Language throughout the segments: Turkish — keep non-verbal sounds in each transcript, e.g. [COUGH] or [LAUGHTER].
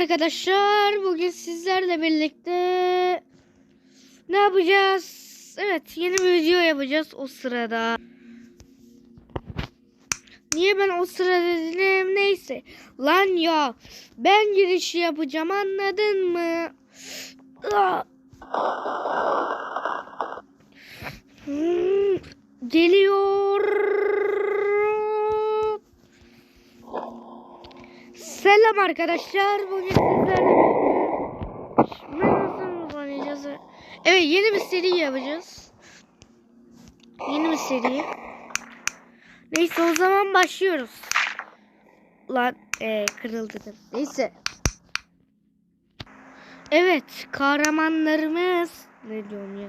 arkadaşlar. Bugün sizlerle birlikte ne yapacağız? Evet yeni bir video yapacağız o sırada. Niye ben o sırada dedim neyse. Lan ya ben girişi yapacağım anladın mı? Hmm, Geliyor. Selam arkadaşlar. Bugün sizlerle birlikte oynayacağız? Evet yeni bir seri yapacağız. Yeni bir seri. Neyse o zaman başlıyoruz. Lan ee, kırıldı. da. Neyse. Evet kahramanlarımız ne diyorum ya?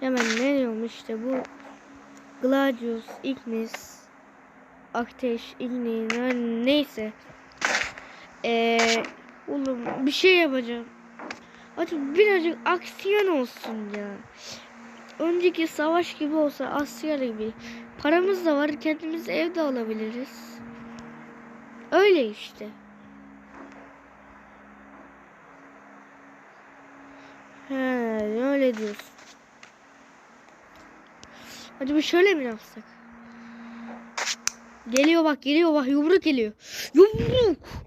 Hemen ne diyorum işte bu Gladius, Ignis, Ateş, Ignis neyse. Eee oğlum bir şey yapacağım. Hadi birazcık aksiyon olsun ya. Önceki savaş gibi olsa asker gibi. Paramız da var kendimiz evde alabiliriz. Öyle işte. He öyle diyorsun. Bir şöyle mi yapsak? Geliyor bak geliyor bak yumruk geliyor. Yumruk.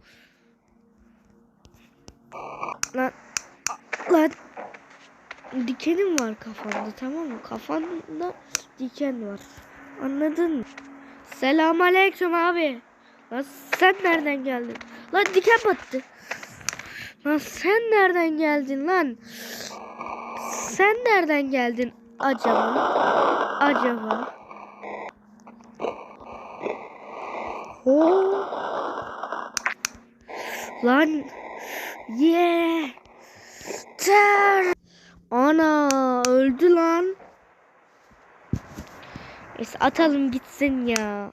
Lan dikenim var kafanda tamam mı? Kafanda diken var. Anladın mı? Selam aleyküm abi. Lan sen nereden geldin? Lan diken battı. Lan sen nereden geldin lan? Sen nereden geldin acaba? Acaba? Oo. Lan yeter. Ana öldü lan. Neyse atalım gitsin ya.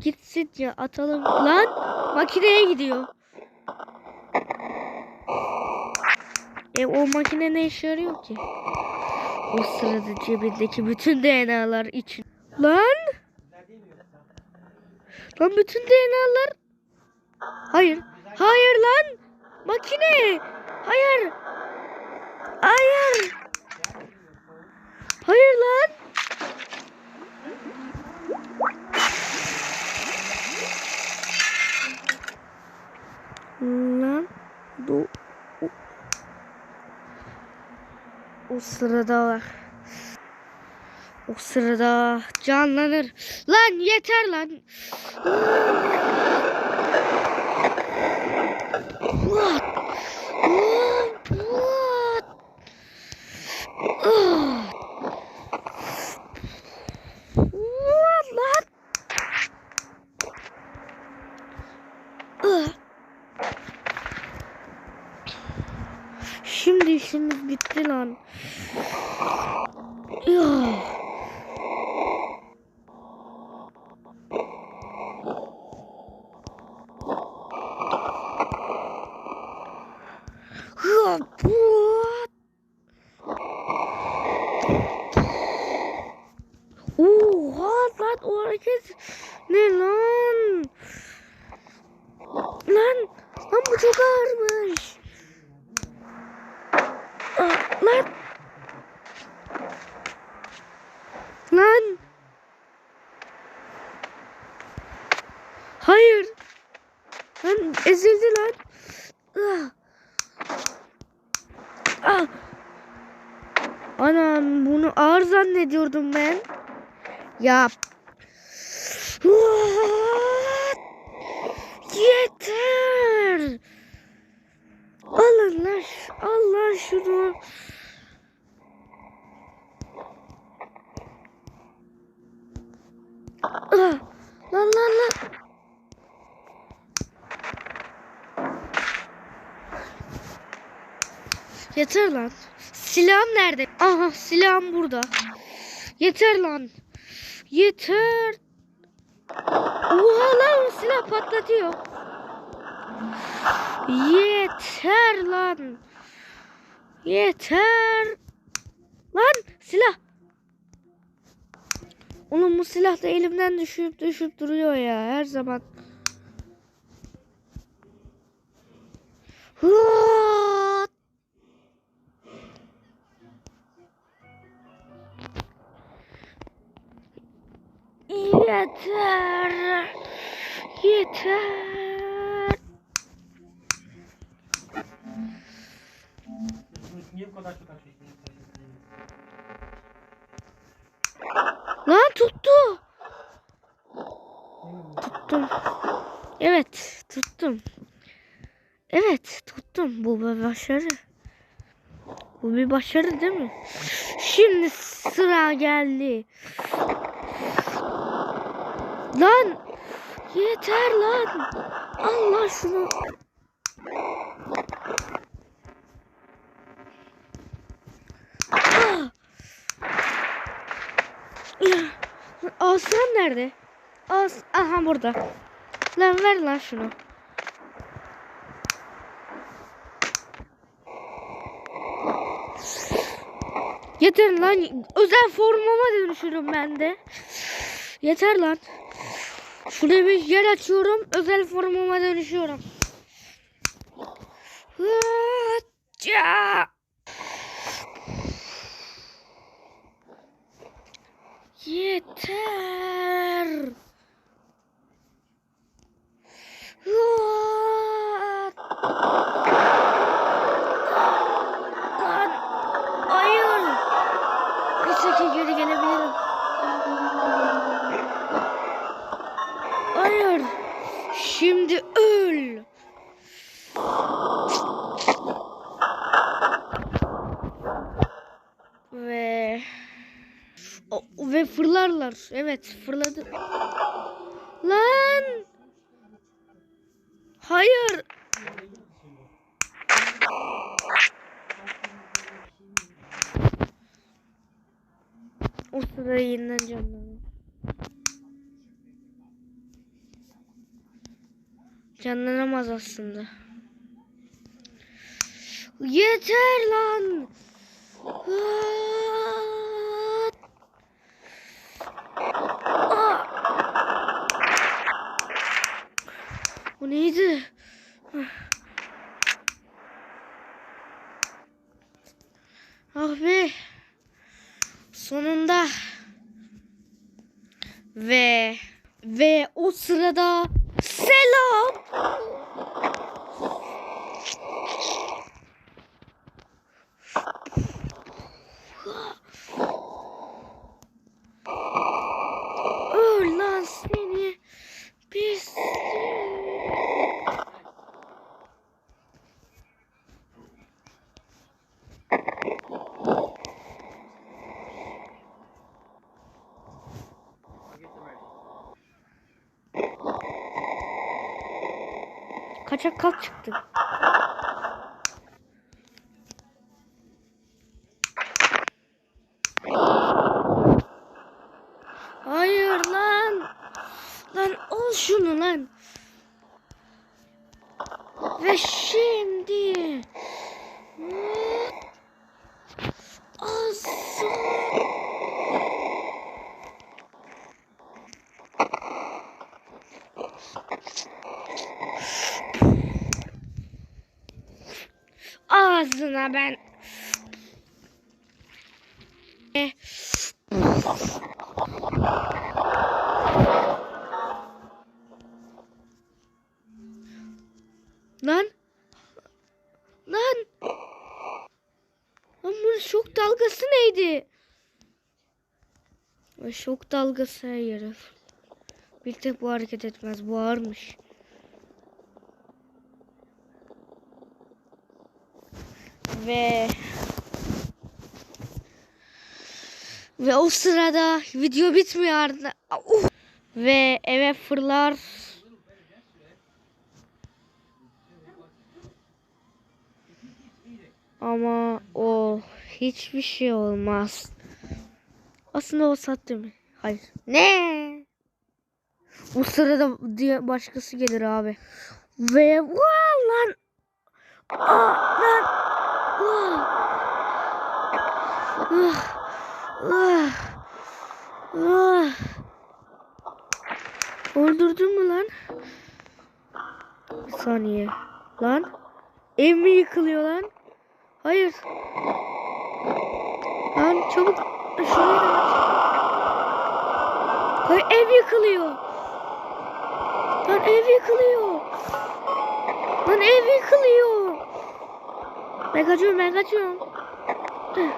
Gitsin ya atalım. Lan makineye gidiyor. E o makine ne işe yarıyor ki? O sırada cebindeki bütün DNA'lar için. Lan! Lan bütün DNA'lar. Hayır. Makine. Hayır. Hayır. Hayır lan. Lan. Do o, sırada var. O sırada canlanır. Lan yeter lan. What? What? What? Ah. What lan? Ah. Şimdi işimiz bitti lan. Ya. Ya, what? Oha lan o hareket ne lan? Lan lan bu çok ağırmış. Ah, lan. Lan. Hayır. Lan ezildi lan. Ah. Ah. Anam bunu ağır zannediyordum ben. Ya. What? Yeter. Alın lan. Al lan şunu. Ah. Lan lan lan. Yeter lan. Silahım nerede? Aha silahım burada. Yeter lan. Yeter. Oha lan silah patlatıyor. Yeter lan. Yeter. Lan silah. Oğlum bu silah da elimden düşüp düşüp duruyor ya her zaman. Yeter. Yeter. Niye bu kadar çok açıyorsun? Lan tuttu. Tuttum. Evet tuttum. Evet tuttum. Bu bir başarı. Bu bir başarı değil mi? Şimdi sıra geldi. Lan yeter lan. Allah şunu. Ah. Aslan nerede? As aha burada. Lan ver lan şunu. Yeter lan. Özel formama dönüşürüm ben de. Yeter lan. Şuraya bir yer açıyorum. Özel formama dönüşüyorum. Hıça. Yeter. Hıat. Lan. Hayır. Neyse ki geri gelebilirim. Hayır. Şimdi öl. Ve o, ve fırlarlar. Evet fırladı. Lan. Hayır. O sırada yeniden canlanır. Canlanamaz aslında. Yeter lan. Bu neydi? Ah be. Sonunda. Ve ve o sırada selam. Öl lan seni. Pis. Kaçak kalk çıktı. Hayır lan. Lan al şunu lan. Ve şimdi. Aslan. Ağzına ben. Lan. Lan. Lan bunun şok dalgası neydi? Şok dalgası hayır. Bir tek bu hareket etmez. Bu ağırmış. Ve ve o sırada video bitmiyor. Uf. Ve eve fırlar. Ama o hiçbir şey olmaz. Aslında o sattı mı? Hayır. Ne? Bu sırada diye başkası gelir abi. Ve vaa lan. Aa, lan. Ah. Ah. Ah. Öldürdün mü lan? Bir saniye. Lan. Ev mi yıkılıyor lan? Hayır. Lan çabuk. Hayır ev yıkılıyor. Lan ev yıkılıyor. Lan ev yıkılıyor. 买个球，买个球。对，啊、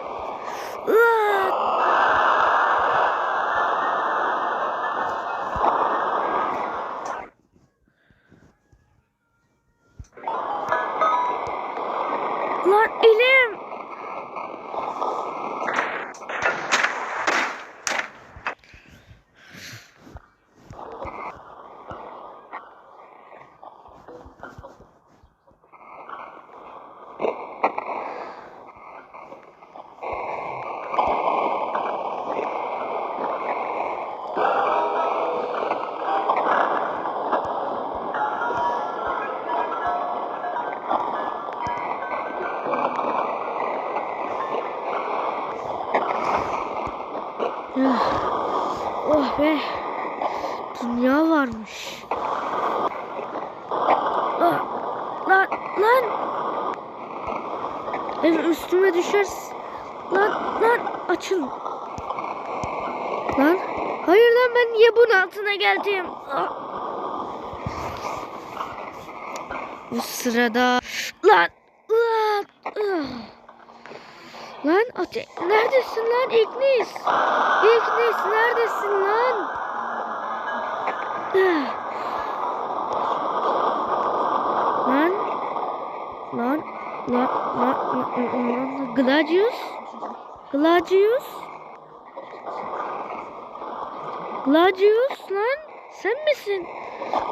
lan. Ev üstüme düşersin. Lan lan açıl. Lan. Hayır lan ben niye bunun altına geldim? Ah. Bu sırada lan lan ah. Lan ate neredesin lan İknis? İknis neredesin lan? Ah. Lan lan lan lan lan Gladius Gladius Gladius lan sen misin?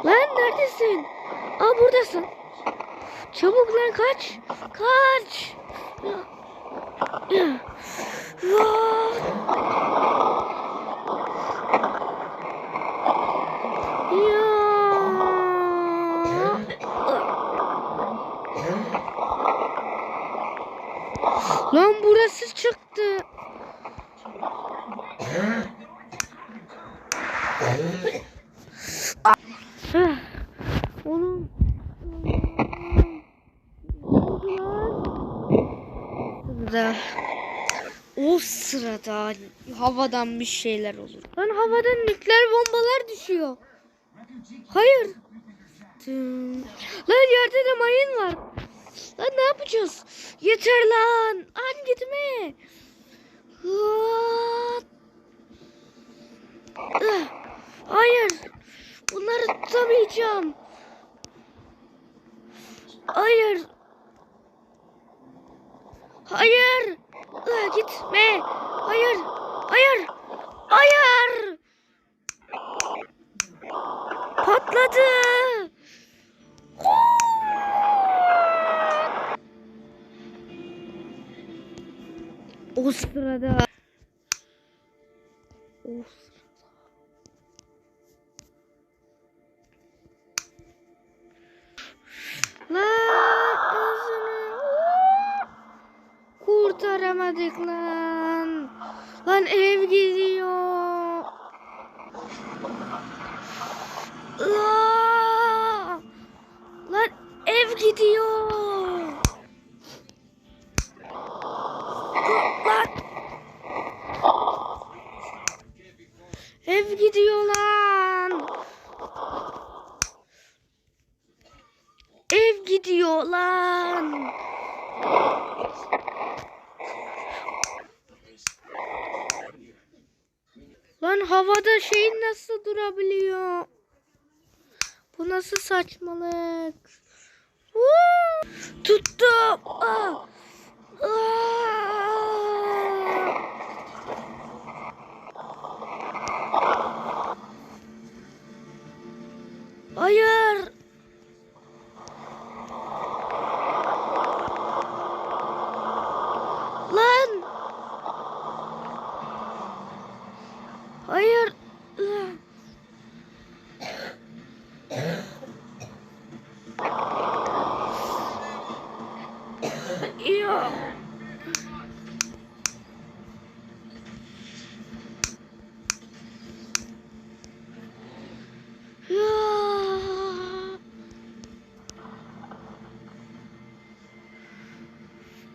Lan neredesin? Aa buradasın. Çabuk lan kaç. Kaç. [GASPS] Lan burası çıktı. Heh. Oğlum. Burada o sırada havadan bir şeyler olur. Lan havadan nükleer bombalar düşüyor. Hayır. Lan yerde de mayın var. Lan ne yapacağız? Yeter lan. Lan gitme. Hayır. Bunları tutamayacağım. Hayır. Hayır. Ah, gitme. Hayır. Hayır. Hayır. Patladı. O sırada nasıl saçmalık? Woo! Tuttum. Ah! Ah!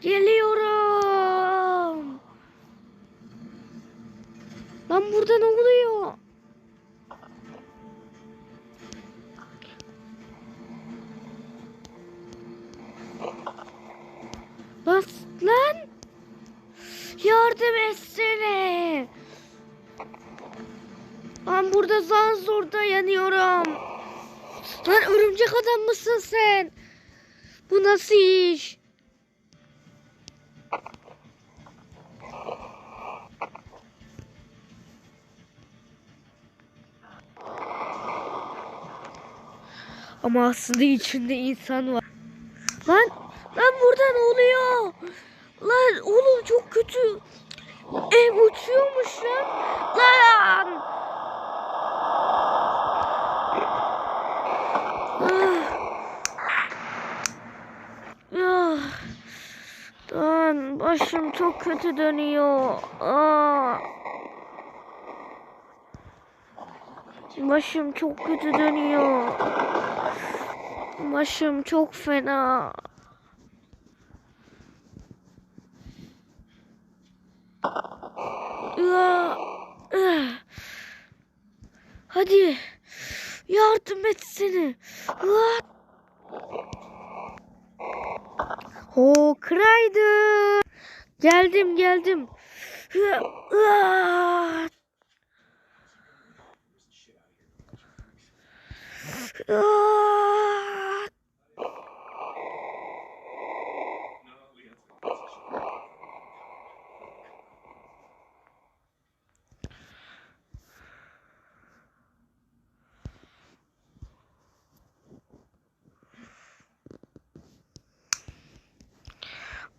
Geliyorum. Lan burada ne oluyor? Lan, lan. Yardım etsene. Ben burada zan zor dayanıyorum. Lan örümcek adam mısın sen? Bu nasıl iş? Ama aslında içinde insan var. Lan, lan burada ne oluyor? Lan oğlum çok kötü. Ev uçuyormuş lan. Lan. Ah. Ah. Lan başım çok kötü dönüyor. Aa. Başım çok kötü dönüyor. Başım çok fena. Hadi yardım etsene. Ah. O kraydı. Geldim geldim. Ah.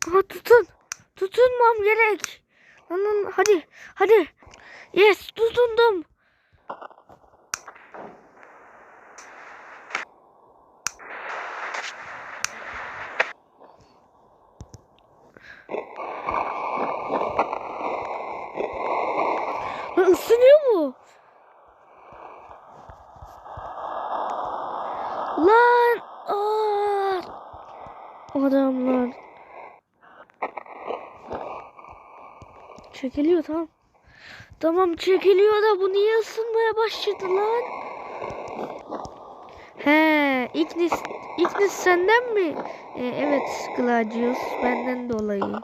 Ama tutun. Tutunmam gerek. Lan hadi. Hadi. Yes tutundum. Lan ısınıyor mu? Lan. Aa. Adamlar. Çekiliyor tamam. Tamam çekiliyor da bu niye ısınmaya başladı lan? He, Ignis, Ignis senden mi? E, evet Gladius benden dolayı.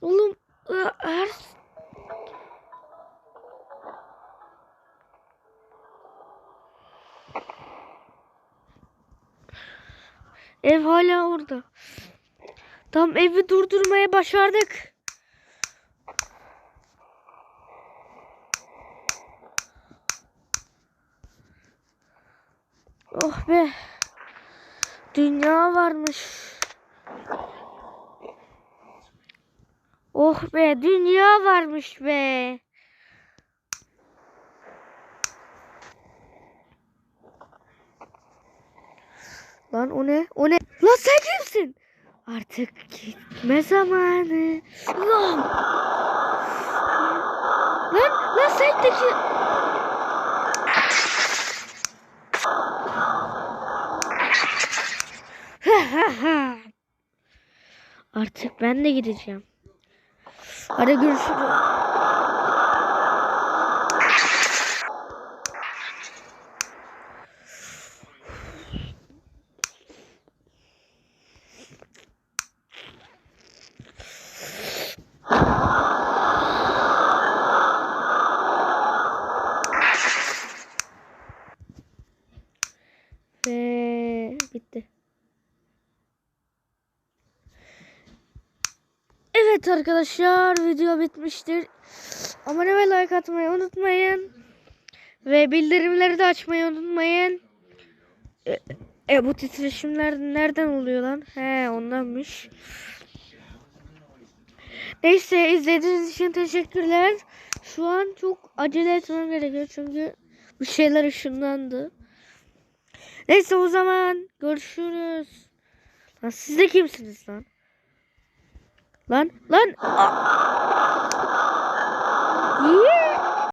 Oğlum ı, her Ev hala orada. Tam evi durdurmaya başardık. Oh be. Dünya varmış. Oh be dünya varmış be. Lan o ne? O ne? Lan sen kimsin? Artık gitme zamanı. Lan. Lan, lan sen de ki... [LAUGHS] Artık ben de gideceğim. Hadi görüşürüz. Ve bitti. Evet arkadaşlar video bitmiştir. Abone ve like atmayı unutmayın. Ve bildirimleri de açmayı unutmayın. E, e, bu titreşimler nereden oluyor lan? He ondanmış. Neyse izlediğiniz için teşekkürler. Şu an çok acele etmem gerekiyor çünkü bir şeyler ışınlandı. Neyse o zaman görüşürüz. Lan siz de kimsiniz lan? Lan lan. Yeah.